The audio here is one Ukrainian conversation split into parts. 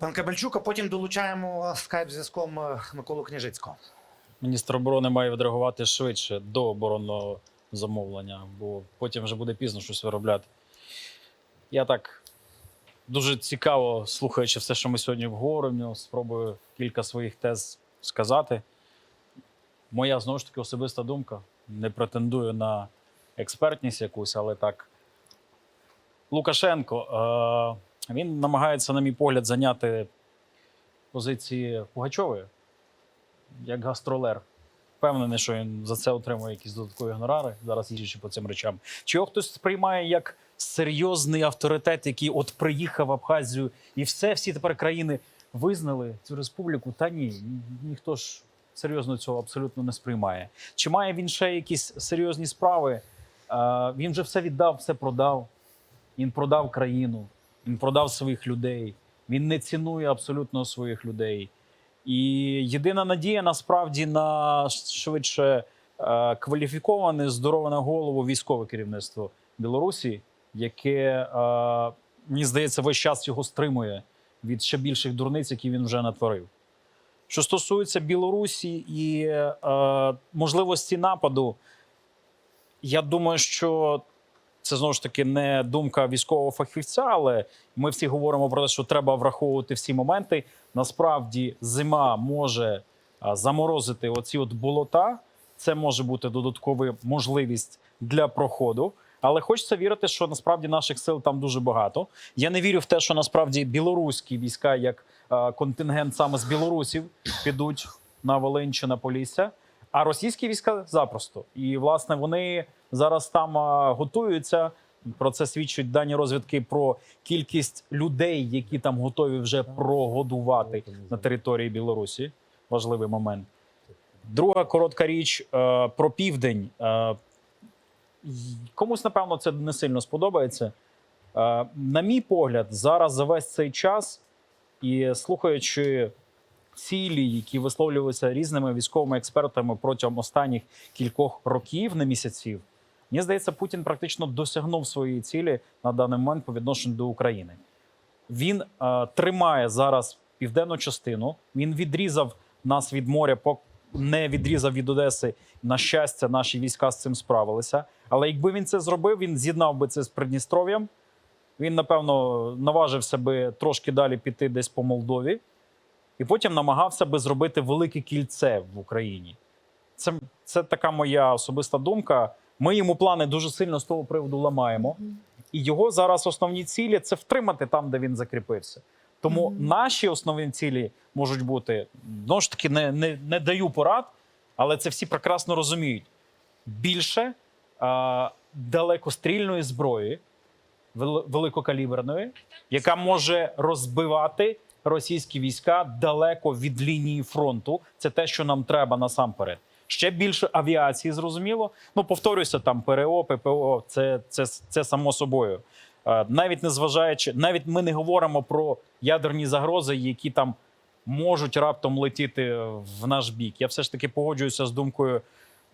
Пан Кабельчук, а потім долучаємо скайп-зв'язком е, Миколу Княжицького. Міністр оборони має відреагувати швидше до оборонного замовлення, бо потім вже буде пізно щось виробляти. Я так дуже цікаво, слухаючи все, що ми сьогодні обговорюємо, спробую кілька своїх тез сказати. Моя знову ж таки особиста думка. Не претендую на експертність якусь, але так. Лукашенко, е, він намагається, на мій погляд, зайняти позиції Пугачової як гастролер. Впевнений, що він за це отримує якісь додаткові гонорари, зараз їжджучи по цим речам. Чи його хтось сприймає як серйозний авторитет, який от приїхав в Абхазію, і все, всі тепер країни визнали цю республіку? Та ні, ні- ніхто ж серйозно цього абсолютно не сприймає. Чи має він ще якісь серйозні справи? Е, він вже все віддав, все продав. Він продав країну, він продав своїх людей. Він не цінує абсолютно своїх людей. І єдина надія насправді на швидше е, кваліфіковане, здорове на голову військове керівництво Білорусі, яке, е, мені здається, весь час його стримує від ще більших дурниць, які він вже натворив. Що стосується Білорусі і е, можливості нападу, я думаю, що це знову ж таки не думка військового фахівця, але ми всі говоримо про те, що треба враховувати всі моменти. Насправді, зима може заморозити оці от болота. Це може бути додаткова можливість для проходу. Але хочеться вірити, що насправді наших сил там дуже багато. Я не вірю в те, що насправді білоруські війська, як контингент саме з білорусів, підуть на Волинь чи на Полісся. А російські війська запросто. І власне вони зараз там готуються. Про це свідчать дані розвідки про кількість людей, які там готові вже прогодувати на території Білорусі. Важливий момент. Друга коротка річ е, про південь. Е, комусь, напевно, це не сильно сподобається. Е, на мій погляд, зараз за весь цей час і слухаючи цілі, які висловлюються різними військовими експертами протягом останніх кількох років, не місяців, мені здається, Путін практично досягнув своєї цілі на даний момент по відношенню до України. Він е, тримає зараз південну частину. Він відрізав нас від моря, пок- не відрізав від Одеси. На щастя, наші війська з цим справилися. Але якби він це зробив, він з'єднав би це з Придністров'ям. Він, напевно, наважився би трошки далі піти десь по Молдові, і потім намагався би зробити велике кільце в Україні. Це, це така моя особиста думка. Ми йому плани дуже сильно з того приводу ламаємо. І його зараз основні цілі це втримати там, де він закріпився. Тому Мгм. наші основні цілі можуть бути знову ж таки, не, не, не даю порад, але це всі прекрасно розуміють. Більше а, далекострільної зброї, великокаліберної, яка може розбивати російські війська далеко від лінії фронту. Це те, що нам треба насамперед. Ще більше авіації, зрозуміло. Ну, повторюся, там ПРО, ППО, це, це, це само собою. Е, Навіть не зважаючи, навіть ми не говоримо про ядерні загрози, які там можуть раптом летіти в наш бік. Я все ж таки погоджуюся з думкою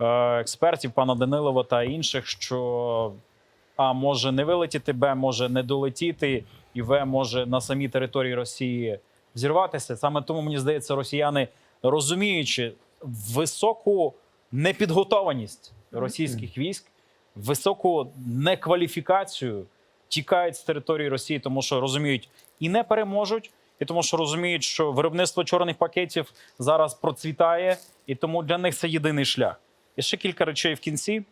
е, експертів, пана Данилова та інших, що А може не вилетіти, Б може не долетіти, і В може на самій території Росії взірватися. Саме тому мені здається, росіяни розуміючи високу непідготованість російських військ, високу некваліфікацію, тікають з території Росії, тому що розуміють і не переможуть, і тому що розуміють, що виробництво чорних пакетів зараз процвітає, і тому для них це єдиний шлях. І ще кілька речей в кінці.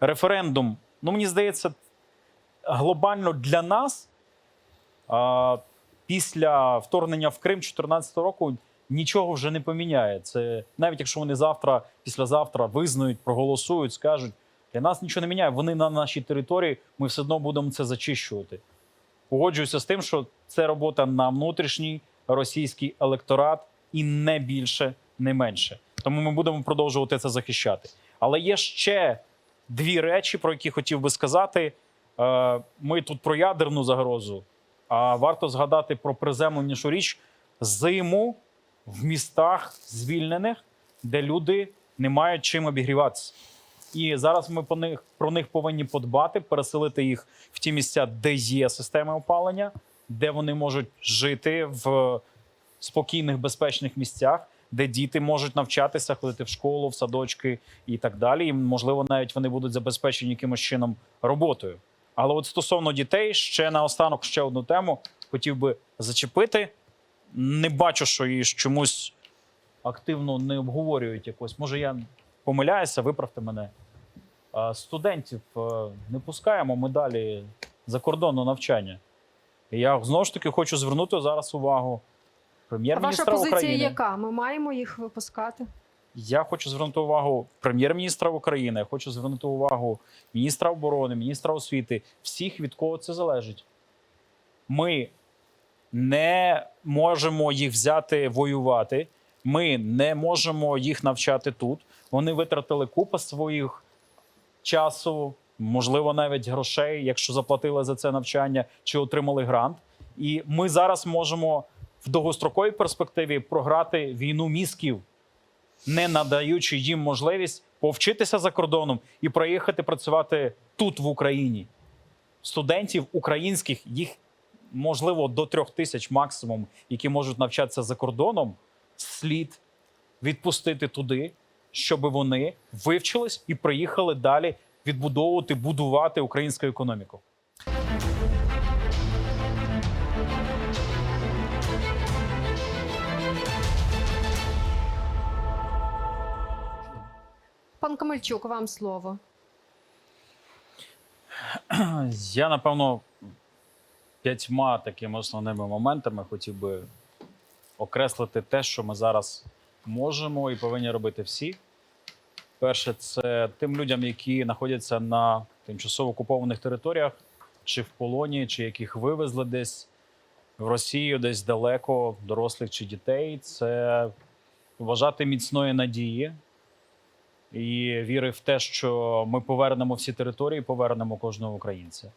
Референдум. Ну, мені здається, глобально для нас а, після вторгнення в Крим 2014 року нічого вже не поміняє. Це навіть якщо вони завтра, післязавтра визнають, проголосують, скажуть, для нас нічого не міняє. Вони на нашій території, ми все одно будемо це зачищувати. Погоджуюся з тим, що це робота на внутрішній російський електорат і не більше, не менше. Тому ми будемо продовжувати це захищати. Але є ще дві речі, про які хотів би сказати. Е, Ми тут про ядерну загрозу, а варто згадати про приземленішу річ зиму в містах звільнених, де люди не мають чим обігріватися. І зараз ми по них, про них повинні подбати, переселити їх в ті місця, де є системи опалення. де вони можуть жити в спокійних, безпечних місцях, де діти можуть навчатися, ходити в школу, в садочки і так далі. І, можливо, навіть вони будуть забезпечені якимось чином роботою. Але от стосовно дітей, ще наостанок ще одну тему хотів би зачепити. Не бачу, що її чомусь активно не обговорюють якось. Може, я помиляюся, виправте мене. Студентів е, не пускаємо ми далі за кордонне навчання. І я знову ж таки хочу звернути зараз увагу А ваша прем'єр-міністра позиція України. яка? Ми маємо їх випускати? Я хочу звернути увагу прем'єр-міністра України, я хочу звернути увагу міністра оборони, міністра освіти, всіх, від кого це залежить. Ми не можемо їх взяти воювати. Ми не можемо їх навчати тут. Вони витратили купу своїх часу, можливо, навіть грошей, якщо заплатили за це навчання чи отримали грант. І ми зараз можемо в довгостроковій перспективі програти війну мізків не надаючи їм можливість повчитися за кордоном і проїхати працювати тут, в Україні. Студентів українських, їх можливо до трьох тисяч максимум, які можуть навчатися за кордоном, слід відпустити туди, щоб вони вивчились і приїхали далі відбудовувати, будувати українську економіку. Пан Камельчук, вам слово. Я, напевно, п'ятьма такими основними моментами хотів би окреслити те, що ми зараз можемо і повинні робити всі. Перше, це тим людям, які знаходяться на тимчасово окупованих територіях, чи в полоні, чи яких вивезли десь в Росію, десь далеко, дорослих чи дітей. Це вважати міцної надії і віри в те, що ми повернемо всі території, повернемо кожного українця.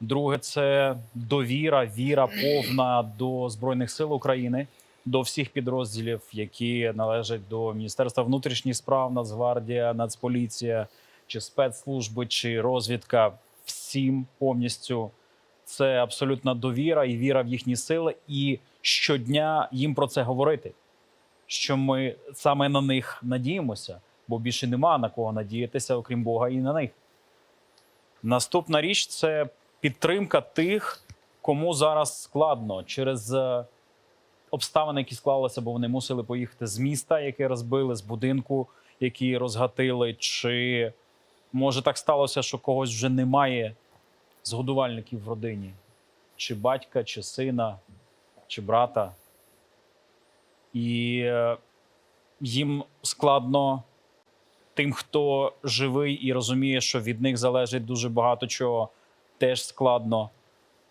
Друге, це довіра, віра повна до Збройних сил України, до всіх підрозділів, які належать до Міністерства внутрішніх справ, Нацгвардія, Нацполіція, чи спецслужби, чи розвідка. Всім повністю це абсолютна довіра і віра в їхні сили, і щодня їм про це говорити. Що ми саме на них надіємося, бо більше нема на кого надіятися, окрім Бога і на них. Наступна річ це підтримка тих, кому зараз складно через е, обставини, які склалися, бо вони мусили поїхати з міста, яке розбили, з будинку, який розгатили, чи може так сталося, що когось вже немає з годувальників в родині, чи батька, чи сина, чи брата. І е, їм складно тим, хто живий і розуміє, що від них залежить дуже багато чого, теж складно.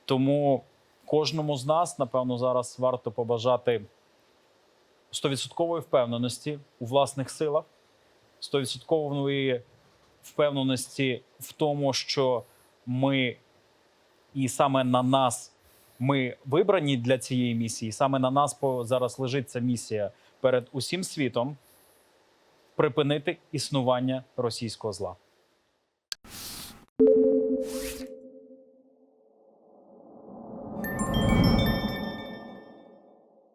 Тому кожному з нас, напевно, зараз варто побажати 100% впевненості у власних силах, 100% впевненості в тому, що ми і саме на нас ми вибрані для цієї місії. Саме на нас зараз лежить ця місія перед усім світом припинити існування російського зла.